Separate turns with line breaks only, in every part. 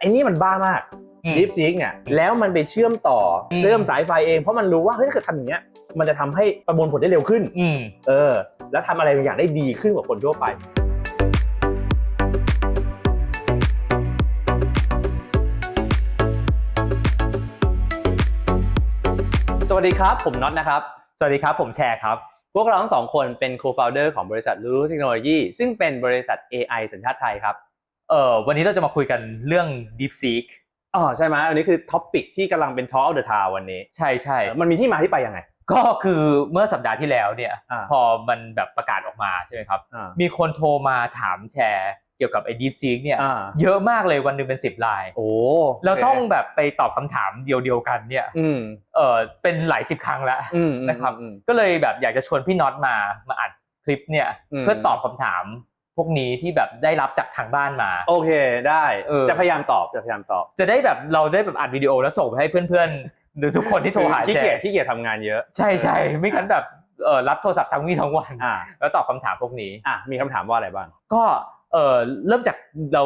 ไอ้นี่มันบ้ามาก
อืม
DeepSeek เนี่ยแล้วมันไปเชื่อมต่ออ
ม
เชื่อมสายไฟเองเพราะมันรู้ว่าเฮ้ยถ้าเกิดทำอย่างเงี้ยมันจะทำให้ประมวลผลได้เร็วขึ้น
อืม
เออ แล้วทำอะไรบางอย่างได้ดีขึ้นกว่าคนทั่วไป
สวัสดีครับ ผมน็อตนะครับ สวัสดีครับ ผมแชร์ครับ พวกเราทั้งสองคนเป็น co-founder ของบริษัทรู้เทคโนโลยีซึ่งเป็นบริษัท AI สัญชาติไทยครับ
เออวันนี้เราจะมาคุยกันเรื่อง DeepSeek
อ๋อใช่ไหมอันนี้คือท็อปิกที่กำลังเป็น Talk of the Town วันนี้
ใช่ใช่
เออมันมีที่มาที่ไปยังไง
ก็คือเมื่อสัปดาห์ที่แล้วเนี่ย
อ่า
พอมันแบบประกาศออกมาใช่ไหมครับ
อ่า
มีคนโทรมาถามแชร์เกี่ยวกับไอ้ DeepSeek เนี่ย
อ่า
เยอะมากเลยวันหนึ่งเป็น 10ลาย
โอ้
เราต้องแบบไปตอบคำถามเดียวๆกันเนี่ย
อืม
เออเป็นหลายสิบครั้งแล้ว
อืม
นะครับ
อืม
ก็เลยแบบอยากจะชวนพี่น็อตมามาอัดคลิปเนี่ย
อืม
เพื่อตอบคำถาม พวกนี้ที่แบบได้รับจากทางบ้านมา
โอเคได้
เออ
จะพยายามตอบจะพยายามตอบ
จะได้แบบเราได้แบบอัดวิดีโอแล้วส่งไปให้เพื่อนๆ หรือทุกคนที่โทรหา
ขี้
แช
เกียจ
ร์
ขี้เกียจทำงานเยอะ
ใช่ใช่ไม่งั้นแบบเออรับโทรศัพท์ทั้งวี่ทั้งวัน
อ่า
แล้วตอบคำถามพวกนี้
อะมีคำถามว่าอะไรบ้าง
ก็เออเริ่มจากเรา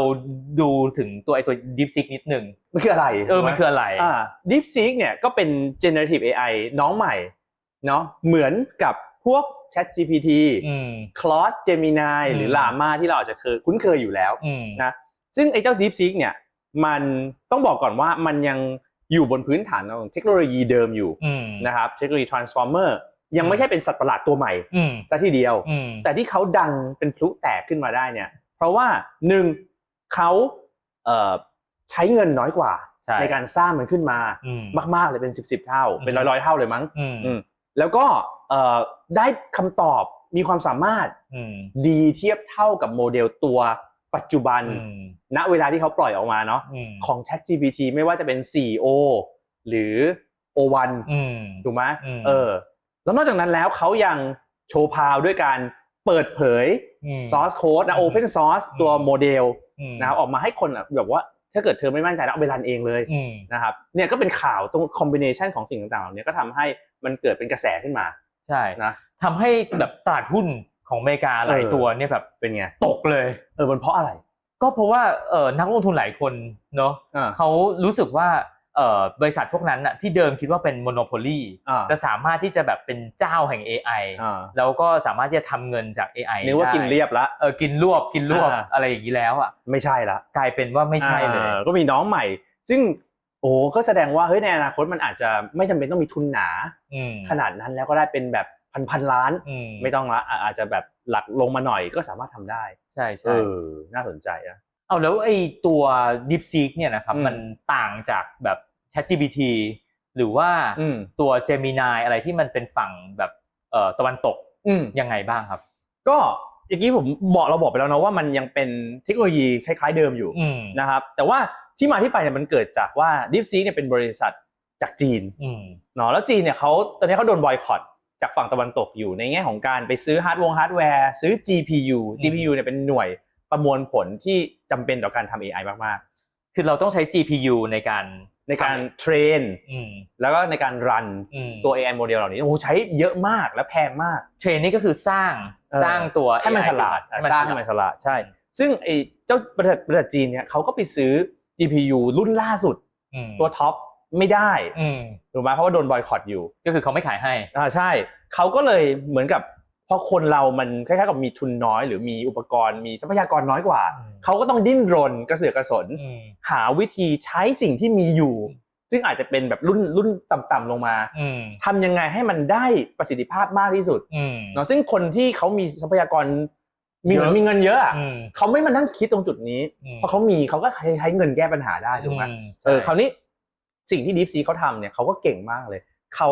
ดูถึงตัวไอตัว DeepSeek นิดหนึ่ง
มันคืออะไร
เออมันคืออะไร
อ่า DeepSeek เนี่ยก็เป็น generative AI น้องใหม่เนาะเหมือนกับพวก ChatGPT
อืม
Claude Gemini
อืม
หรือ Llama ที่เราอาจจะเคยคุ้นเคยอยู่แล้ว
อืม
นะซึ่งไอ้เจ้า DeepSeek เนี่ยมันต้องบอกก่อนว่ามันยังอยู่บนพื้นฐานของเทคโนโลยีเดิมอยู่
อืม
นะครับเทคโนโลยี transformer ยังไม่ใช่เป็นสัตว์ประหลาดตัวใหม่
อืม
ซะทีเดียว
อืม
แต่ที่เขาดังเป็นพลุแตกขึ้นมาได้เนี่ยเพราะว่าหนึ่งเขาเอ่อใช้เงินน้อยกว่า
ใช่
การสร้างมันขึ้นมา
อืม
มากๆเลยเป็นสิบสิบเท่า เป็น
อื
ร้
ม
อยร้อยๆเท่าเลยมั้ง
อืม
อืมแล้วก็เอ่อ ได้คำตอบมีความสามารถ
อืม
ดีเทียบเท่ากับโมเดลตัวปัจจุบัน
อืม
ณเวลาที่เขาปล่อยออกมาเนาะ
อืม
ของ ChatGPT ไม่ว่าจะเป็น 4O หรือ O1
อืม
ถูกไหม
อืม
เออ แล้วนอกจากนั้นแล้วเขายังโชว์พาวด้วยการเปิดเผย
อืม
source code นะ
อืม
open source
อืม
ตัวโมเดล
อืม
นะครับออกมาให้คนอะแบบว่าถ้าเกิดเธอไม่มั่นใจแล้วเอาไปรันเองเลย
อืม
นะครับเนี่ยก็เป็นข่าวตรงคอมบิเนชันของสิ่งต่างๆเหล่านี้ก็ทำให้มันเกิดเป็นกระแสขึ้นมา
ใช่
นะ
ทำให้แบบตลาดหุ้นของอเมริกาหลาย
เออ
ตัวเนี่ยแบบ
เป็นไง
ตกเลย
เออมันเพราะอะไร
ก็เพราะว่าเออนักลงทุนหลายคนเนาะ
อ่า
เขารู้สึกว่าเออบริษัทพวกนั้นอะที่เดิมคิดว่าเป็นโมโนโพลี
อ่า
จะสามารถที่จะแบบเป็นเจ้าแห่ง AI
อ่า
แล้วก็สามารถที่จะทำเงินจาก AI
นึกว่า
ได้
กินเรียบละ
เออกินรวบกินรวบ
อ่า
อะไรอย่างนี้แล้วอะ
ไม่ใช่ละ
กลายเป็นว่าไม่ใช่เลย
อ่าก็มีน้องใหม่ ซึ่ง โอ้ก็แสดงว่าเฮ้ยในอนาคตมันอาจจะไม่จำเป็นต้องมีทุนหนา
อืม
ขนาดนั้นแล้วก็ได้เป็นแบบพันพันๆล้าน
อืม
ไม่ต้องละอะอาจจะแบบหลักลงมาหน่อยก็สามารถทำได้
ใช่
เอ
ใช่
อน่าสนใจนะ
เอาแล้วไอ้ตัว DeepSeek เนี่ยนะครับ
อืม
มันต่างจากแบบ ChatGPT หรือว่า
อืม
ตัว Gemini อะไรที่มันเป็นฝั่งแบบเอ่อตะวันตก
อืม
ยังไงบ้างครับ
ก็อย่างนี้ผมบอกเราบอกไปแล้วนะว่ามันยังเป็นเทคโนโลยีคล้าย ๆ เดิมอยู่
อืม
นะครับแต่ว่า ที่มาที่ไปเนี่ยมันเกิดจากว่า DeepSeek เนี่ยเป็นบริษัทจากจีน
อืม
เนาะแล้วจีนเนี่ยเขาตอนนี้เขาโดนบอยคอตจากฝั่งตะวันตกอยู่ในแง่ของการไปซื้อฮาร์ดวงฮาร์ดแวร์ซื้อ GPU GPU เนี่ยเป็นหน่วยประมวลผลที่จำเป็นต่อการทำ AI มาก
คือเราต้องใช้ GPU ในการ
ๆในการเทรน
อืม
แล้วก็ในการรัน
อืม
ตัว AI โมเดลเหล่านี้โอ้โหใช้เยอะมากและแพงมาก
เทรนนี่ก็คือสร้าง
เออ
สร้างตัว
ให้มัน
AI
ฉลาด
ให้มัน
สร้าง
ฉ
ให้
ลา
มั
ด
นฉลาดใช่ ซึ่งไอ้เจ้าบริษัทบริษัทจีนเนี่ยเขาก็ไปซื้อ GPU รุ่นล่าสุด
อืม
ตัวท็อปไม่ได้
อืม
ถูกไหมเพราะว่าโดนบอยคอตอยู่
ก็คือเขาไม่ขายให้
อ่าใช่ เขาก็เลยเหมือนกับพอคนเรามันคล้ายๆกับมีทุนน้อย หรือมีอุปกรณ์มีทรัพยากรน้อยกว่า
อืม
เขาก็ต้องดิ้นรนกระเสือกกระสน
อืม
หาวิธีใช้สิ่งที่มีอยู่ ซึ่งอาจจะเป็นแบบรุ่นรุ่นต่ำๆลงมา
อืม
ทำยังไงให้มันได้ประสิทธิภาพมากที่สุด
อืม
เนาะซึ่งคนที่เขามีทรัพยากร มีเหมือน
เยอะ
มีเงินเยอะอะ
อืม
เขาไม่มานั่งคิดตรงจุดนี้
อืม
เพราะเขามีเขาก็ใช้ใช้เงินแก้ปัญหาได้ถูกไหม
อืม
เออ
ใช่
คราวนี้สิ่งที่ Deep Sea เขาทำเนี่ยเขาก็เก่งมากเลย เขา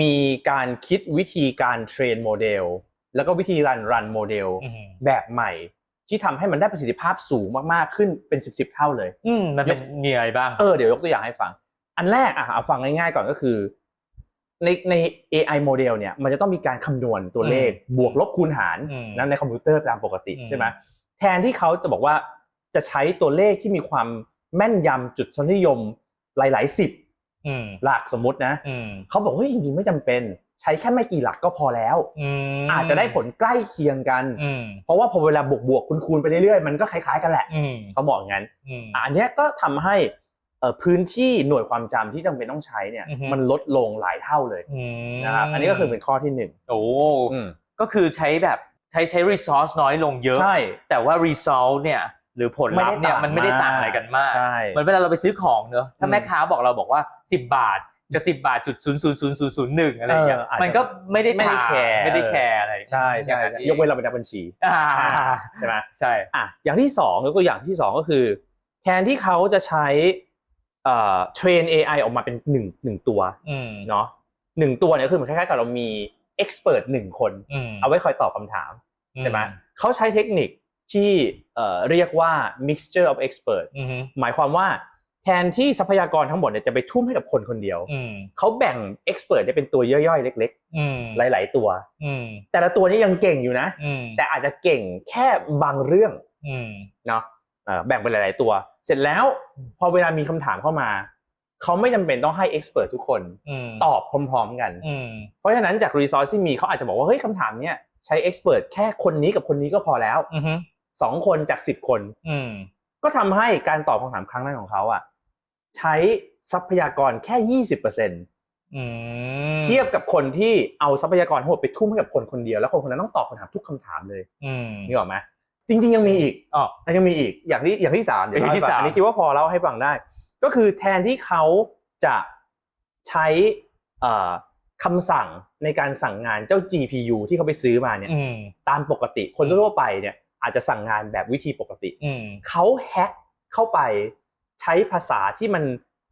มีการคิดวิธีการเทรนโมเดล แล้วก็วิธีรันรันโมเดล
อืม
แบบใหม่ ที่ทำให้มันได้ประสิทธิภาพสูงมากๆขึ้นเป็นสิบสิบเท่าเลย
อืมมันเป็นมีอะไรบ้าง
เออเดี๋ยวยกตัวอย่างให้ฟัง อันแรกอะเอาฟังง่ายๆก่อนก็คือ ในใน AI โมเดลเนี่ยมันจะต้องมีการคำนวณตัวเลขบวกลบคูณหาร
อืม
นะในคอมพิวเตอร์ตามปกติ
อืม
ใช่ไหมแทนที่เขาจะบอกว่าจะใช้ตัวเลขที่มีความแม่นยำจุดชนนิยมหลายๆสิบ
อืม
หลักสมมตินะ
อืม
เขาบอกเฮ้ยจริงๆไม่จำเป็น ใช้แค่ไม่กี่หลักก็พอแล้ว
อืม
อาจจะได้ผลใกล้เคียงกัน
อืม
เพราะว่าพอเวลาบวกบวกคูณคูณไปเรื่อยๆมันก็คล้ายๆกันแหละ
อืม
เขาบอกอย่างนั้น
อืม
อะอันเนี้ยก็ทำให้เอ่อ พื้นที่หน่วยความจำที่จำเป็นต้องใช้เนี่ย
อือฮึ
มันลดลงหลายเท่าเลย
อืม
นะครับอันนี้ก็คือเป็นข้อที่หนึ่ง
โอ้
อืม
ก็คือใช้แบบใช้ใช้ resource น้อยลงเยอะ
ใช่
แต่ว่า result เนี่ยหรือผลลัพธ์เนี่ยมันไม่ได้ต่างอะไรกันมาก
ใช่
เหมือนเวลาเราไปซื้อของเนอะถ้า
อืม
แม่ค้าบอกเราบอกว่า 10 บาทจะ10บาทจุดศูนย์ศูนย์ศูนย์ศูนย์ศูนย์หนึ่งอะไรอย่างเงี้ย
เอออาจจะ
มันก็ไม่ได้
ไม่ได้
ต่าง
แคร์
ไม่ได้แคร์อะไร
ใช่ใช่
อาง
ใช่
นั้น
ยกเว้นเราเป็นนักบัญชี
อ่า
ใช่ไหม
ใช่
อะอย่างที่สองยกตัวอย่างที่สองก็คือ แทนที่เขาจะใช้ เอ่อเทรน AI ออกมาเป็นหนึ่งหนึ่งตัว
อืม
เนาะหนึ่งตัวเนี่ยคือเหมือนคล้ายๆกับเรามี expert หนึ่งคน
อืม
เอาไว้คอยตอบคำถามใช่ไหมเขาใช้เทคนิคที่เอ่อเรียกว่า mixture of expert
อืม
หมายความว่าแทนที่ทรัพยากรทั้งหมดเนี่ยจะไปทุ่มให้กับคนคนเดียว
อืม
เขาแบ่ง expert เนี่ยเป็นตัวย่อยๆ เล็ก
อืม
ๆหลาย ๆ ตัว
อืม
แต่ละตัวนี่ยังเก่งอยู่นะ
อืม
แต่อาจจะเก่งแค่บางเรื่อง
อืม
เนาะเอ่อ แบ่งเป็นหลาย ๆ ตัว เสร็จแล้วพอเวลามีคำถามเข้ามาเขาไม่จำเป็นต้องให้ expert ทุกคน
อืม
ตอบพร้อม ๆ กัน
อืม
เพราะฉะนั้นจาก resource ที่มีเขาอาจจะบอกว่าเฮ้ยคำถามเนี้ยใช้ expert แค่คนนี้กับคนนี้ก็พอแล้ว
อืม
สองคนจากสิบคน
อืม
ก็ทำให้การตอบคำถามครั้งแรกของเขาอะใช้ทรัพยากรแค่ยี่สิบเปอร์เซ็น
อืม
เทียบกับคนที่เอาทรัพยากรทั้งหมดไปทุ่มให้กับคนคนเดียวแล้วคนคนนั้นต้องตอบคำถามทุกคำถามเลย
อืม
นี่ออกไหม จริง ๆ ยังมีอีก
อ๋อ
แต่ยังมีอีกอย่างที่อย่างที่สามเดี๋ยว
อย่างที่
เล่ให้ฟั
สาม
อันนี้คิดว่าพอเล่าให้ฟังได้ ก็คือแทนที่เขาจะใช้เอ่อคำสั่งในการสั่งงานเจ้า GPU ที่เขาไปซื้อมาเนี่ย
อืม
ตามปกติคนทั่วๆไปเนี่ยอาจจะสั่งงานแบบวิธีปกติ
อืม
เขาแฮ็กเข้าไปใช้ภาษาที่มัน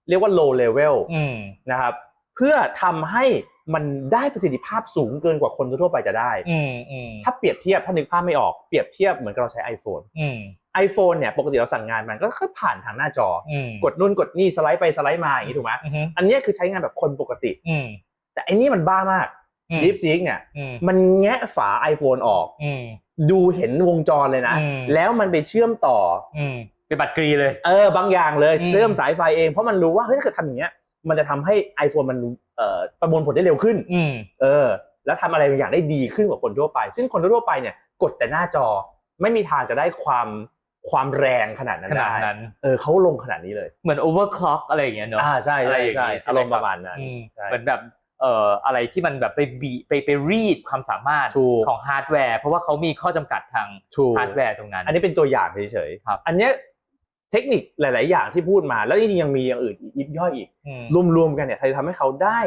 เรียกว่า low level
อืม
นะครับ เพื่อทำให้มันได้ประสิทธิภาพสูงเกินกว่าคนทั่วๆไปจะได้
อืมอืม
ถ้าเปรียบเทียบถ้านึกภาพไม่ออกเปรียบเทียบเหมือนกับเราใช้ iPhone
อืม
iPhone เนี่ยปกติเราสั่งงานมันก็แค่ผ่านทางหน้าจอ
อืม
กดนู่นกดนี่สไลด์ไปสไลด์มาอย่างนี้ถูกไหม
อืม
อันเนี้ยคือใช้งานแบบคนปกติ
อืม
แต่อันนี้มันบ้ามาก
อืม
DeepSeek เนี่ย
อืม
มันแงะฝา iPhone ออก
อืม
ดูเห็นวงจรเลยนะ
อืม
แล้วมันไปเชื่อมต่อ
อืมเป็นบัตรกรีเลย
เออบางอย่างเลย
อืม
เชื่อมสายไฟเองเพราะมันรู้ว่าเฮ้ยถ้าเกิดทำอย่างเงี้ย มันจะทำให้ iPhone มันเอ่อประมวลผลได้เร็วขึ้น
อืม
เออ แล้วทำอะไรบางอย่างได้ดีขึ้นกว่าคนทั่วไป ซึ่งคนทั่วไปเนี่ยกดแต่หน้าจอไม่มีทางจะได้ความความแรงขนาดนั้น
ขนาด
ได้
นั้น
เออเขาลงขนาดนี้เลย
เหมือน overclock อะไรอย่างเงี้ยเนอะ
อ่าใช่
อะไร
ใช่
อย่าง
ใช่
งี้ใช่
อารมณ์
ไหม
ประมาณนั้น
อืม
ใช่
เหมือนแบบเอ่ออะไรที่มันแบบไปบีไปไปรีดความสามารถ
ถูก
ของฮาร์ดแวร์ เพราะว่าเขามีข้อจำกัดทาง
ถูก
ฮาร์ดแวร์ตรงนั้น
อันนี้เป็นตัวอย่างเฉย
ครับ
ๆอันเนี้ย เทคนิคหลาย ๆ อย่างที่พูดมาแล้วจริงๆยังมีอย่างอื่นยิบย่อยอีก
อืม
รวม ๆ กันเนี่ยทำให้เขาได้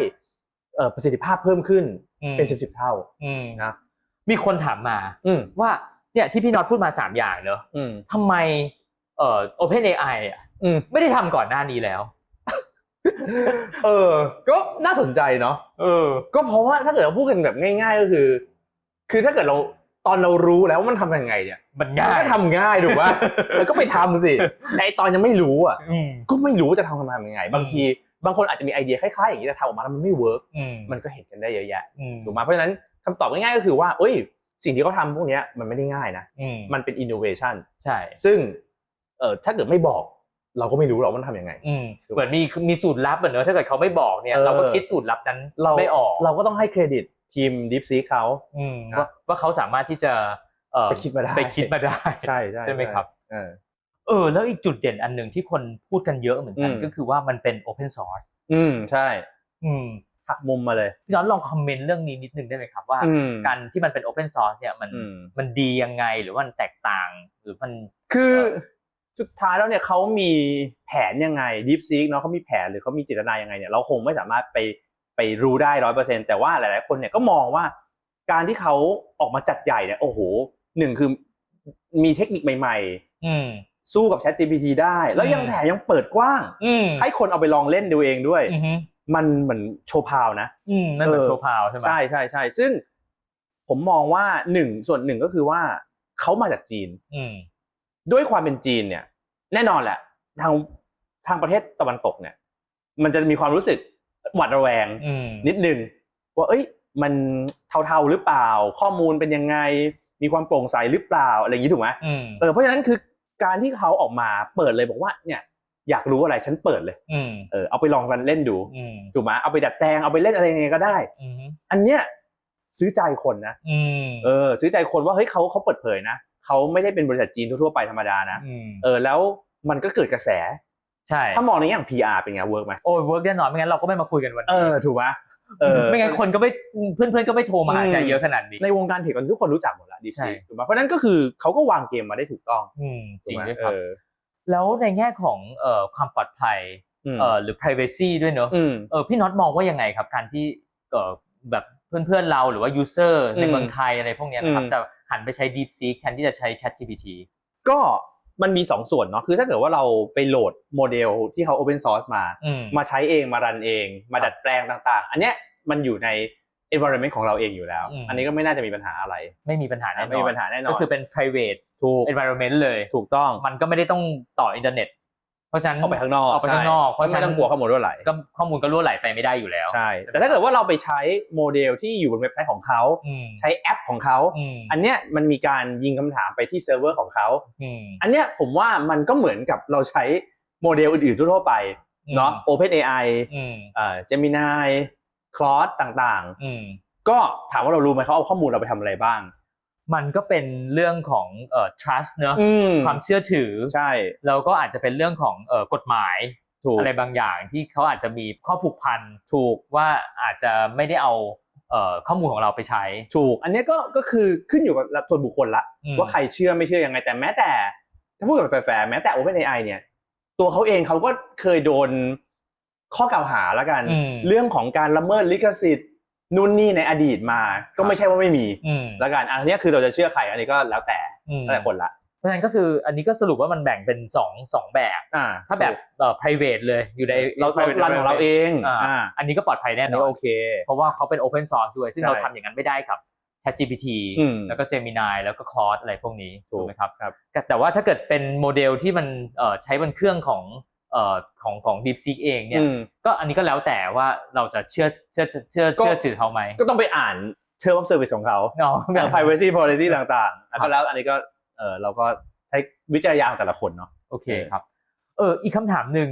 เอ่อประสิทธิภาพเพิ่มขึ้น
อืม
เป็นสิบสิบเท่า
อืม
นะ
มีคนถามมา
อืม
ว่าเนี่ยที่พี่น็อตพูดมาสามอย่างเนอะ
อืม
ทำไมเอ่อ OpenAI อะ
อืม
ไม่ได้ทำก่อนหน้านี้แล้ว
เออ ก็น่าสนใจเนาะ
เออ
ก็เพราะว่าถ้าเกิดเราพูดกันแบบง่าย ๆ ก็คือ คือถ้าเกิดเราต อนเรารู้แล้วว่ามันทำยังไงเนี่ย
มัน
มัน
ง่าย
ก็ทำง่ายถูกป่ะแล้วก็ไปทำสิแต่ไอ้ตอนยังไม่รู้อะ
อืม
ก็ไม่รู้ว่าจะทำกันมายังไง บางทีบางคนอาจจะมีไอเดียคล้ายๆอย่างนี้แต่ทำออกมาแล้วมันไม่เวิร์ก
อืม
มันก็เห็นกันได้เยอะแยะ
อืม
ถูกไหมเพราะฉะนั้นคำตอบง่ายๆก็คือว่าเอ้ย สิ่งที่เขาทำพวกเนี้ยมันไม่ได้ง่ายนะ
อืม
มันเป็นอินโนเวชัน
ใช่
ซึ่งเออถ้าเกิดไม่บอก เราก็ไม่รู้หรอกว่ามันทำยังไง
อืมเหมือนมีมีสูตรลับเหมือนเนอะถ้าเกิดเขาไม่บอกเนี่ย
เออ
เราก็คิดสูตรลับนั้น
เรา
ไม่ออก
เราก็ต้องให้เครดิต ทีม Deep Seek เขา
อืม
นะ
ว่าว่าเขาสามารถที่จะเอ่อ
ไปคิดมาได้
ไปคิดมาได้
ใช่ใช่
ใช่ไหมครับ
เออ
เออแล้วอีกจุดเด่นอันหนึ่งที่คนพูดกันเยอะเหมือนกัน
อืม
ก็คือว่ามันเป็น Open Source
อืมใช่
อืม
หักมุมมาเลย
พี่น้องลองคอมเมนต์เรื่องนี้นิดนึงได้ไหมครับว่า
อืม
การที่มันเป็น Open Source เนี่ยมัน
อืม
มันดียังไงหรือว่ามันแตกต่างหรือมัน
คือสุดท้ายแล้วเนี่ยเขามีแผนยังไง Deep Seek เนาะเขามีแผนหรือเขามีเจตนายังไงเนี่ยเราคงไม่สามารถไป ไปรู้ได้ร้อยเปอร์เซ็นแต่ว่าหลาย ๆ คนเนี่ยก็มองว่าการที่เขาออกมาจัดใหญ่เนี่ยโอ้โหหนึ่งคือมีเทคนิคใหม่
อืม
ๆสู้กับ Chat GPT ได้ แล้วยัง
อืม
แถมยังเปิดกว้าง
อืม
ให้คนเอาไปลองเล่นดูเองด้วย
อือฮึ
มันเหมือนโชว์พาวนะ
อืมนั่นเหมือน
เออ
โชว์พาวใช่ไหม
ใช่ใช่ใช่ซึ่งผมมองว่าหนึ่งส่วนหนึ่งก็คือว่าเขามาจากจีน
อืม
ด้วยความเป็นจีนเนี่ย แน่นอนแหละ ทางทางประเทศตะวันตกเนี่ย มันจะมีความรู้สึก หวาดระแวง
อืม
นิดนึงว่าเอ้ยมันเทาๆหรือเปล่า ข้อมูลเป็นยังไงมีความโปร่งใสหรือเปล่าอะไรอย่างนี้ถูกไหม
อืม
เออเพราะฉะนั้นคือการที่เขาออกมาเปิดเลยบอกว่าเนี่ยอยากรู้อะไรฉันเปิดเลย
อืม
เออเอาไปลองกันเล่นดู
อืม
ถูกไหมเอาไปดัดแปลงเอาไปเล่นอะไรยังไงก็ได้
อืม
อันเนี้ยซื้อใจคนนะ
อืม
เออ ซื้อใจคนว่าเฮ้ยเขาเขาเปิดเผยนะเขาไม่ได้เป็นบริษัทจีนทั่วๆไปธรรมดานะ
อืม
เออแล้วมันก็เกิดกระแส
ใช่
ถ้ามองในอย่าง PR เป็นไงเวิร์กไหม
โอ้ยเวิร์กแน่นอนไม่งั้นเราก็ไม่มาคุยกันวัน
เอ
นี้
อถูกไหมเออ
ไม่งั้นคนก็ไม่เพื่อนเพื่อนๆก็ไม่โทรมาหา
อืม
แชร์เยอะขนาดนี้
ในวงการเทคทุกคนรู้จักหมดละดี
ใช่
ซีถูกไหมเพราะฉะนั้นก็คือเขาก็วางเกมมาได้ถูกต้อง
อืมจริง
ถูกไหม
ด้วยครับ
เออ
แล้วในแง่ของเอ่อความปลอดภัย
อืม
เอ่อหรือ privacy ด้วยเนอะ
อืม
เออพี่น็อตมองว่ายังไงครับ การที่เอ่อแบบเพื่อนๆเราหรือว่า user ใน
อืม
เมืองไทยอะไรพวกเนี้ยนะครับ
อืม
จะหันไปใช้ DeepSeek แทนที่จะใช้ ChatGPT
ก็ มันมีสองส่วนเนาะคือถ้าเกิดว่าเราไปโหลดโมเดลที่เขา Open Source มา
อืม
มาใช้เองมารันเอง มา
ครับ
ดัดแปลงต่าง ๆ อันเนี้ยมันอยู่ใน environment ของเราเองอยู่แล้ว
อืม
อันนี้ก็ไม่น่าจะมีปัญหาอะไร
ไม่มีปัญหาแน่นอน
ไม่มีปัญหาแน่นอน
ก็คือเป็น private
ถูก
environment เลย
ถูกต้อง
มันก็ไม่ได้ต้องต่ออินเทอร์เน็ต เพราะฉะนั้น
ออกไปข้างนอก
ออกไปข้างนอก
ใช่เพราะไม่ต้องกลัวข้อมูลรั่วไหล
ก็ข้อมูลก็รั่วไหลไปไม่ได้อยู่แล้ว
ใช่แต่ถ้าเกิดว่าเราไปใช้โมเดลที่อยู่บนเว็บไซต์ของเขา
อืม
ใช้แอปของเขา
อืม
อันเนี้ยมันมีการยิงคำถามไปที่เซิร์ฟเวอร์ของเขา
อืม
อันเนี้ยผมว่ามันก็เหมือนกับเราใช้โมเดลอื่นๆทั่วๆไปเนาะ OpenAI
อืม
เอ่อ Gemini Claude ต่าง
อืม
ๆก็ถามว่าเรารู้ไหมเขาเอาข้อมูลเราไปทำอะไรบ้าง
มันก็เป็นเรื่องของเอ่อ trust เนอะ
อืม
ความเชื่อถือ
ใช่
แล้วก็อาจจะเป็นเรื่องของเอ่อกฎหมาย
ถูก
อะไรบางอย่างที่เขาอาจจะมีข้อผูกพัน
ถูก
ว่าอาจจะไม่ได้เอาเอ่อข้อมูลของเราไปใช้
ถูก อันเนี้ยก็ก็คือขึ้นอยู่กับส่วนบุคคลละ
อืม
ว่าใครเชื่อไม่เชื่อยังไงแต่แม้แต่ ถ้าพูดแบบแฟร์ๆแม้แต่ OpenAI เนี่ย ตัวเขาเองเขาก็เคยโดนข้อกล่าวหาแล้วกัน
อืม
เรื่องของการละเมิดลิขสิทธิ์ นู่นนี่ในอดีตมาก็ไม่ใช่ว่าไม่มี
อืม
แล้วกันอันเนี้ยคือเราจะเชื่อใครอันนี้ก็แล้วแต่
อืม
แล้วแต่คนละ
เพราะฉะนั้นก็คืออันนี้ก็สรุปว่ามันแบ่งเป็นสองสองแบบ
อ่า
ถ้าแบบเอ่อ private เลยอยู่ใน
เราเรา
private
รันของเราเอง
อ่า
อ่า
อันนี้ก็ปลอดภัย
อั
แน่
น
น
นี้
อน
โอเค
เพราะว่าเขาเป็น open source ด้วย ซึ่ง
ใช่
เราทำอย่างนั้นไม่ได้กับ ChatGPT
อืม
แล้วก็ Gemini แล้วก็ Claude อะไรพวกนี้
ถูก
ถูกไหมครับ
ครับ
แต่แต่ว่าถ้าเกิดเป็นโมเดลที่มันเอ่อใช้บนเครื่องของ เอ่อของของ DeepSeek เองเนี่ย
อืม
ก็อันนี้ก็แล้วแต่ว่าเราจะเชื่อเชื่อเชื่อ
ก็
เชื่อถือเขาไหม
ก็ต้องไปอ่าน Term of Service ของเขา
เนาะ
อย่าง privacy policy ต่างๆ
ครั
แล้ว
บ
ก็แล้วอันนี้ก็เออเราก็ใช้วิจารณญาณของแต่ละคนเนาะ
โอเคครับเอออีกคำถามหนึ่ง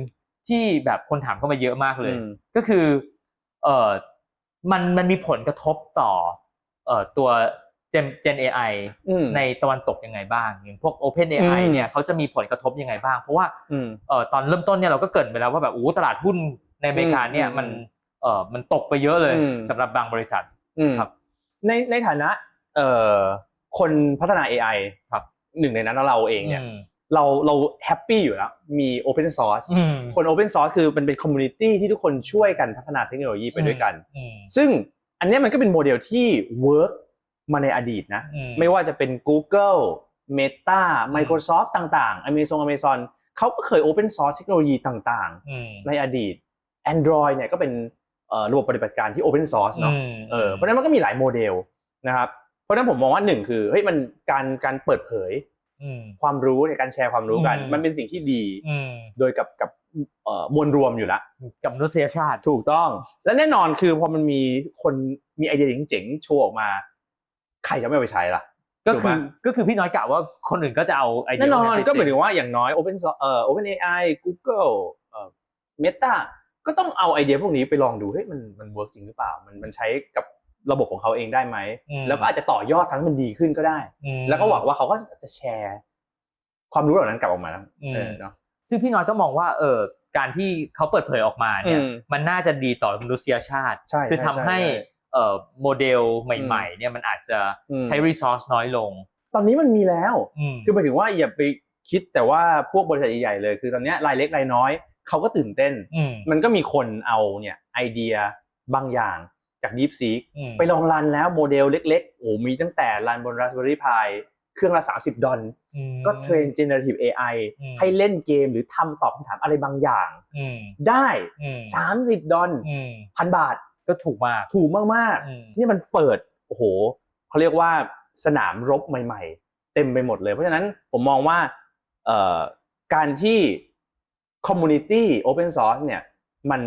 ที่แบบคนถามเข้ามาเยอะมากเลย
อืม
ก็คือเออมันมันมีผลกระทบต่อเอ่อตัว Gen Gen AI
อืม
ในตะวันตกยังไงบ้างอย่างพวก Open AI
อืม
เนี่ยเขาจะมีผลกระทบยังไงบ้าง เพราะว่า
อืม
เอ่อตอนเริ่มต้นเนี่ยเราก็เกริดไปแล้วว่าแบบโอ้ตลาดหุ้นในอเมริกาเนี่ย
อืม
มันเอ่อมันตกไปเยอะเลย
อืม
สำหรับบางบริษัท
อืม
ครับ
ในในฐานะเอ่อคนพัฒนา AI
ครับ
หนึ่งในนั้นเราเองเนี่ย
อืม
เราเราแฮปปี้อยู่แล้วมี Open Source
อืม
คน Open Source คือมันเป็นคอมมูนิตี้ที่ทุกคนช่วยกันพัฒนาเทคโนโลยีไปด้วยกัน
อืม
ซึ่งอันเนี้ยมันก็เป็นโมเดลที่เวิร์ก มาในอดีตนะ
อืม
ไม่ว่าจะเป็น Google Meta Microsoft ต่างๆ Amazon Amazon เขาก็เคย Open Source เทคโนโลยีต่าง
อืม
ๆในอดีต Android เนี่ยก็เป็นเอ่อระบบปฏิบัติการที่ Open Source เนาะ
อืม
เออเพราะฉะนั้นมันก็มีหลายโมเดลนะครับเพราะฉะนั้นผมมองว่าหนึ่งคือเฮ้ยมันการการเปิดเผย
อืม
ความรู้ในการแชร์ความรู้กัน
อืม
มันเป็นสิ่งที่ดี
อืม
โดยกับกับเอ่อมวลรวมอยู่แล้ว
กับมนุษยชาติ
ถูกต้อง และแน่นอนคือพอมันมีคนมีไอเดียเจ๋งๆโชว์ออกมา ใครจะไม่เอาไปใช้ล่ะ
ก็
ถูก
คื
ปะ
อก็คือพี่น้อยกะว่าคนอื่นก็จะเอาไอเดีย
แน่นอน
พว
ก็หมาย
ไป
ถึงว่าอย่างน้อย Open Source เอ่อ OpenAI Google เอ่อ Meta ก็ต้องเอาไอเดียพวกนี้ไปลองดูเฮ้ยมันมันเวิร์กจริงหรือเปล่า มันมันใช้กับระบบของเขาเองได้ไหม
อืม
แล้วก็อาจจะต่อยอดทั้งมันดีขึ้นก็ได้
อืม
แล้วก็หวังว่าเขาก็จะแชร์ ความรู้เหล่านั้นกลับออกมา
อืม
เออเนาะ
ซึ่งพี่น้อยก็มองว่าเออการที่เขาเปิดเผยออกมาเนี่ย
อืม
มันน่าจะดีต่อมนุษยชาติ
ใช่
คือ
ใช่
ทำให้
ใช่
เอ่อ โมเดลใหม่ๆเนี่ยมันอาจจะ
อืม
ใช้รีซอสน้อยลง
ตอนนี้มันมีแล้ว
อืม
คือหมายถึงว่าอย่าไปคิดแต่ว่าพวกบริษัทใหญ่ๆเลย คือตอนเนี้ยรายเล็กรายน้อยเขาก็ตื่นเต้น
อืม
มันก็มีคนเอาเนี่ยไอเดียบางอย่างจาก DeepSeek
อืม
ไปลองรันแล้วโมเดลเล็กๆ โอ้มีตั้งแต่รันบน Raspberry Pi เครื่องละ 30 ดอล
อืม
ก็เทรน generative AI
อืม
ให้เล่นเกมหรือทำตอบคำถามอะไรบางอย่าง
อืม
ได้
อืม
30 ดอล
อืม
พันบาท
ก็ถูกมาก
ถูกมาก
อืม
ๆนี่มันเปิดโอ้โหเขาเรียกว่าสนามรบใหม่ ๆ เต็มไปหมดเลย เพราะฉะนั้นผมมองว่าเอ่อการที่ community open source เนี่ยมัน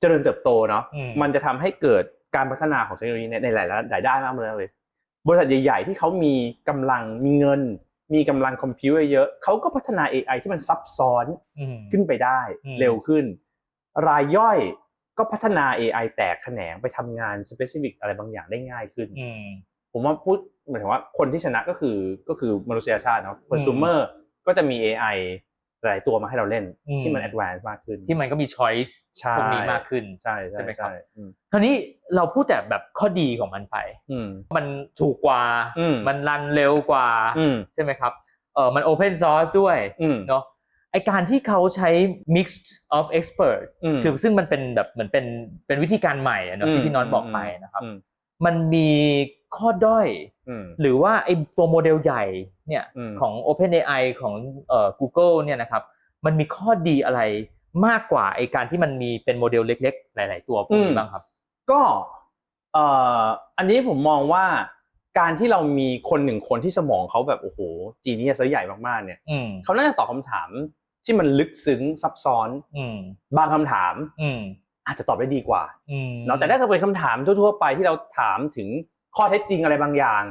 เจริญเติบโตเนาะ
อืม
มันจะทำให้เกิดการพัฒนาของเทคโนโลยีในในหลายๆหลายด้านมากเลย บริษัทใหญ่ ๆ ที่เขามีกำลังมีเงิน มีกำลังคอมพิวเตอร์เยอะเขาก็พัฒนา AI ที่มันซับซ้อน
อืม
ขึ้นไปได้
อืม
เร็วขึ้น รายย่อย ก็พัฒนา AI แตกแขนงไปทำงาน specific อะไรบางอย่างได้ง่ายขึ้น
อืม
ผมว่าพูดหมายถึงว่าคนที่ชนะก็คือก็คือมนุษยชาติเนาะ consumer ก็จะมี AI หลายตัวมาให้เราเล่น
อืม
ที่มัน advanced มากขึ้น
ที่มันก็มี choice
ใช่
พวกนี้มากขึ้น
ใช่
ใช่
ใช่
ไหมครับ
ใช่อืม
คราวนี้เราพูดแต่แบบข้อดีของมันไป
อืม
มันถูกกว่า
อืม
มันรันเร็วกว่า
อืม
ใช่ไหมครับเออมัน open source ด้วย
อืม
เนาะ ไอการที่เขาใช้ mixed of expert
อืม
คือซึ่งมันเป็นแบบเหมือนเป็นเป็นวิธีการใหม่อะเนาะที่พี่น้องบอกไปนะครับ
อืม
มันมีข้อด้อย
อืม
หรือว่าไอตัวโมเดลใหญ่เนี่ย
อืม
ของ OpenAI ของเอ่อ Google เนี่ยนะครับ มันมีข้อดีอะไรมากกว่าไอการที่มันมีเป็นโมเดลเล็ก ๆ หลาย ๆ ตัวพวกนี้บ้างครับ
ก็เอ่ออันนี้ผมมองว่าการที่เรามีคนหนึ่งคนที่สมองเขาแบบโอ้โหจีเนียสใหญ่มากๆเนี่ย
อืม
เขาน่าจะตอบคำถาม ที่มันลึกซึ้งซับซ้อน
อืม
บางคำถาม
อืม
อาจจะตอบได้ดีกว่า
อืม
เนาะแต่ถ้าเกิดเป็นคำถามทั่ว ๆ ไปที่เราถามถึงข้อเท็จจริงอะไรบางอย่าง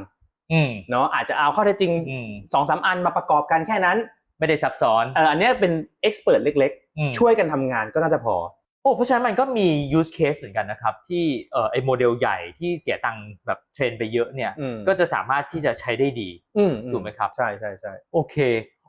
อืม
เนาะอาจจะเอาข้อเท็จจริง
อืม
สองสามอันมาประกอบกันแค่นั้น
ไม่ได้ซับซ้อน
เอออันเนี้ยเป็นเอ็กซ์เพรสเล็ก
อืม
ๆช่วยกันทำงานก็น่าจะพอ
โอ้เพราะฉะนั้นมันก็มี use case เหมือนกันนะครับ ที่เอ่อไอโมเดลใหญ่ที่เสียตังค์แบบเทรนไปเยอะเนี่ย
อืม
ก็จะสามารถที่จะใช้ได้ดี
อืม
ถูกไหมครับ
ใช่ใช่ใช่
โอเค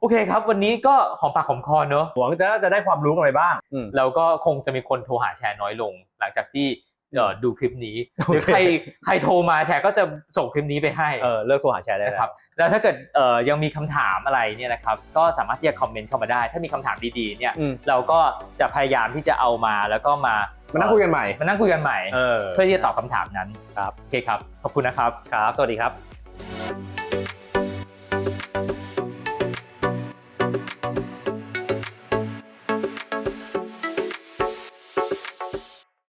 โอเคครับ วันนี้ก็หอมปากหอมคอเนอะ
หวังจะจะได้ความรู้กันไปบ้างอืม
แล้วก็คงจะมีคนโทรหาแชร์น้อยลง หลังจากที่เอ่อดูคลิปนี้
โอเค
หรือใครใครโทรมาแชร์ก็จะส่งคลิปนี้ไปให้
เออเลิกโทรหาแชร์ได้
นะ
แล้
ควรับแล้วถ้าเกิดเอ่อยังมีคำถามอะไรเนี่ยนะครับก็สามารถที่จะคอมเมนต์เข้ามาได้ ถ้ามีคำถามดีๆเนี่ย
อืม
เราก็จะพยายามที่จะเอามาแล้วก็มา
มานั่งคุยกันใหม่
มานั่งคุยกันใหม่
เออ
เพื่อที่จะตอบคำถามนั้น
ครับ
โอเคครับ ขอบคุณนะครับ
ครับ สวัสดีครับ